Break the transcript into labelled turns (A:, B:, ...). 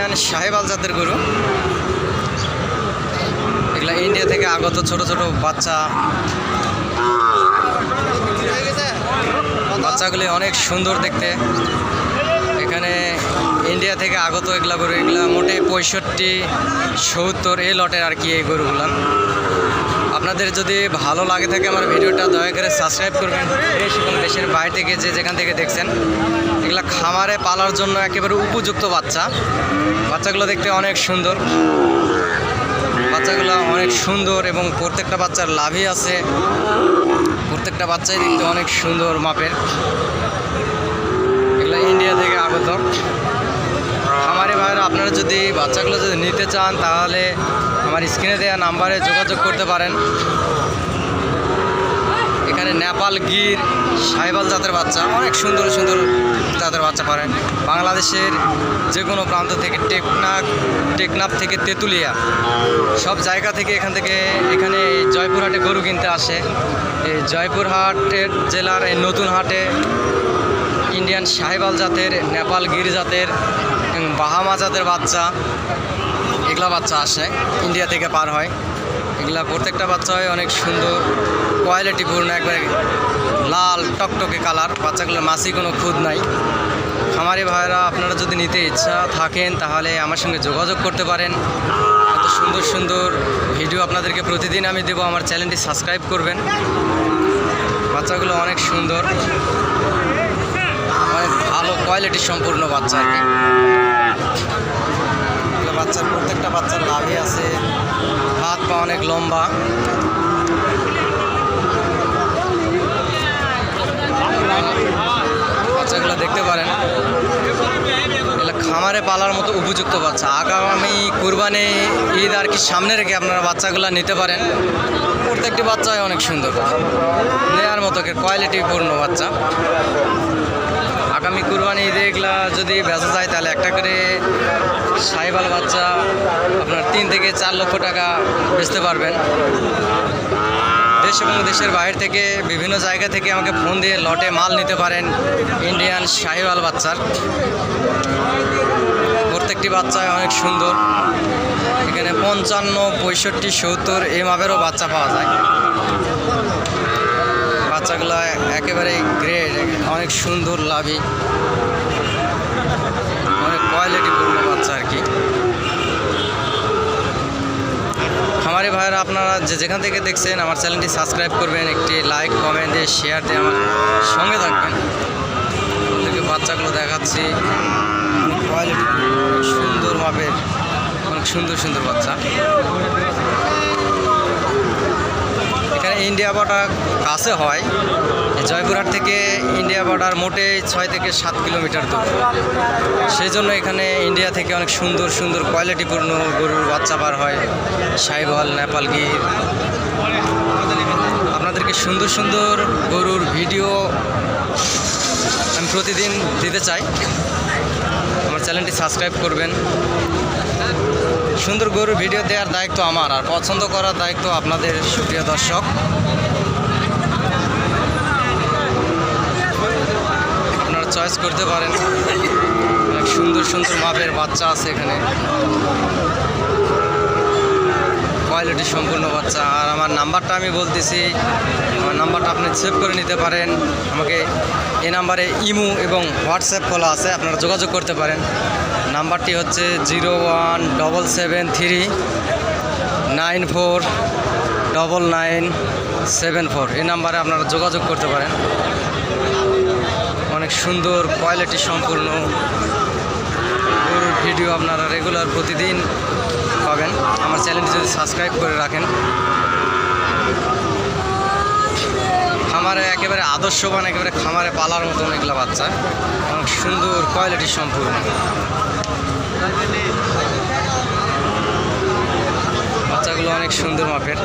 A: Indian সাহেবাল জাতের গরু। এগুলা ইন্ডিয়া থেকে আগত ছোট ছোট বাচ্চা। বাচ্চাগুলি অনেক সুন্দর দেখতে। এখানে ইন্ডিয়া থেকে আগত এগুলা গরু, এগুলা মোটে পঁয়ষট্টি, সত্তর এ লটের আর কি এই গরুগুলা। আপনাদের যদি ভালো লাগে থাকে আমার ভিডিওটা, দয়া করে সাবস্ক্রাইব করবেন। দেশ দেশের বাইরে থেকে যে যেখান থেকে দেখছেন, এগুলা খামারে পালার জন্য একেবারে উপযুক্ত বাচ্চা। বাচ্চাগুলো দেখতে অনেক সুন্দর। বাচ্চাগুলো অনেক সুন্দর এবং প্রত্যেকটা বাচ্চার লাভই আছে। প্রত্যেকটা বাচ্চাই দেখতে অনেক সুন্দর মাপের। এগুলো ইন্ডিয়া থেকে আগত। খামারে ভাইরা আপনারা যদি বাচ্চাগুলো যদি নিতে চান, তাহলে আমার স্ক্রিনে দেওয়া নাম্বারে যোগাযোগ করতে পারেন। এখানে নেপাল গির সাহেবাল জাতের বাচ্চা, অনেক সুন্দর সুন্দর জাতের বাচ্চা পারেন বাংলাদেশের যে কোনো প্রান্ত থেকে টেকনাফ টেকনাফ থেকে তেঁতুলিয়া, সব জায়গা থেকে এখান থেকে, এখানে জয়পুরহাটে গরু কিনতে আসে। এই জয়পুরহাটের জেলার এই নতুন হাটে ইন্ডিয়ান সাহেবাল জাতের, নেপাল গির জাতের বাহামা জাতের বাচ্চা। এগুলা বাচ্চা আসে, ইন্ডিয়া থেকে পার হয়। এগুলা প্রত্যেকটা বাচ্চা হয় অনেক সুন্দর কোয়ালিটিপূর্ণ একবারে লাল, টকটকে কালার বাচ্চাগুলোর মাসি কোনো খুদ নাই। খামারি ভাইরা আপনারা যদি নিতে ইচ্ছা থাকেন, তাহলে আমার সঙ্গে যোগাযোগ করতে পারেন। এত সুন্দর সুন্দর ভিডিও আপনাদেরকে প্রতিদিন আমি দেবো, আমার চ্যানেলটি সাবস্ক্রাইব করবেন। বাচ্চাগুলো অনেক সুন্দর, অনেক ভালো কোয়ালিটি সম্পূর্ণ বাচ্চা আর কি। এগুলো বাচ্চার, প্রত্যেকটা বাচ্চার লাভই আছে। হাত পা অনেক লম্বা। বাচ্চাগুলো দেখতে পারেন। এগুলো খামারে পালার মতো উপযুক্ত বাচ্চা। আগামী কুরবানি, ঈদ আর কি সামনে রেখে আপনারা বাচ্চাগুলো নিতে পারেন। প্রত্যেকটি বাচ্চাই অনেক সুন্দর। নেয়ার মতো কোয়ালিটিপূর্ণ বাচ্চা। আগামী কুরবানি ঈদে যদি বেচা যায়, তাহলে একটা করে সাইবাল বাচ্চা আপনার তিন থেকে চার লক্ষ টাকা বেচতে পারবেন। দেশ এবং দেশের বাইরে থেকে, বিভিন্ন জায়গা থেকে আমাকে ফোন দিয়ে লটে মাল নিতে পারেন ইন্ডিয়ান শাহিওয়াল বাচ্চার। প্রত্যেকটি বাচ্চায় অনেক সুন্দর। এখানে পঞ্চান্ন, পঁয়ষট্টি, সত্তর এই মাপেরও বাচ্চা পাওয়া যায়। বাচ্চাগুলো একেবারে গ্রেড অনেক সুন্দর লাভি। অনেক কোয়ালিটিপূর্ণ বাচ্চা আর কি। খামারি ভাইয়েরা, আপনারা যে যেখান থেকে দেখছেন, আমার চ্যানেলটি সাবস্ক্রাইব করবেন, একটি লাইক কমেন্ট দিয়ে শেয়ার দিয়ে আমার সঙ্গে থাকবেন। ওদেরকে বাচ্চাগুলো দেখাচ্ছি। কোয়ালিটি সুন্দর অনেক সুন্দর সুন্দর বাচ্চা। এখানে ইন্ডিয়া বর্ডার কাছে হয় জয়পুরহাট থেকে ইন্ডিয়া বর্ডার মোটে ছয় থেকে সাত কিলোমিটার দূর। সেই জন্য এখানে ইন্ডিয়া থেকে অনেক সুন্দর সুন্দর কোয়ালিটিপূর্ণ গরুর বাচ্চা বার হয় সাইবল নেপাল গির আপনাদেরকে সুন্দর সুন্দর গরুর ভিডিও আমি প্রতিদিন দিতে চাই। আমার চ্যানেলটি সাবস্ক্রাইব করবেন। সুন্দর গরুর ভিডিও দেওয়ার দায়িত্ব আমার, আর পছন্দ করার দায়িত্ব আপনাদের সুপ্রিয় দর্শক। চয়েস করতে পারেন। অনেক সুন্দর সুন্দর মাপের বাচ্চা আছে এখানে। কোয়ালিটি সম্পূর্ণ বাচ্চা। আর আমার নাম্বারটা আমি বলতেছি, আমার নাম্বারটা আপনি সেভ করে নিতে পারেন। আমাকে এই নাম্বারে ইমো এবং হোয়াটসঅ্যাপ খোলা আছে, আপনারা যোগাযোগ করতে পারেন। নাম্বারটি হচ্ছে zero one double seven three nine four double nine seven four. এই নাম্বারে আপনারা যোগাযোগ করতে পারেন। সুন্দর কোয়ালিটি সম্পূর্ণ। গরুর ভিডিও আপনারা রেগুলার প্রতিদিন পাবেন। আমার চ্যানেলটি যদি সাবস্ক্রাইব করে রাখেন। খামারে একেবারে আদর্শবান, একেবারে খামারে পালার মতন এগুলো বাচ্চা। অনেক সুন্দর কোয়ালিটি সম্পূর্ণ। বাচ্চাগুলো অনেক সুন্দর মাপের।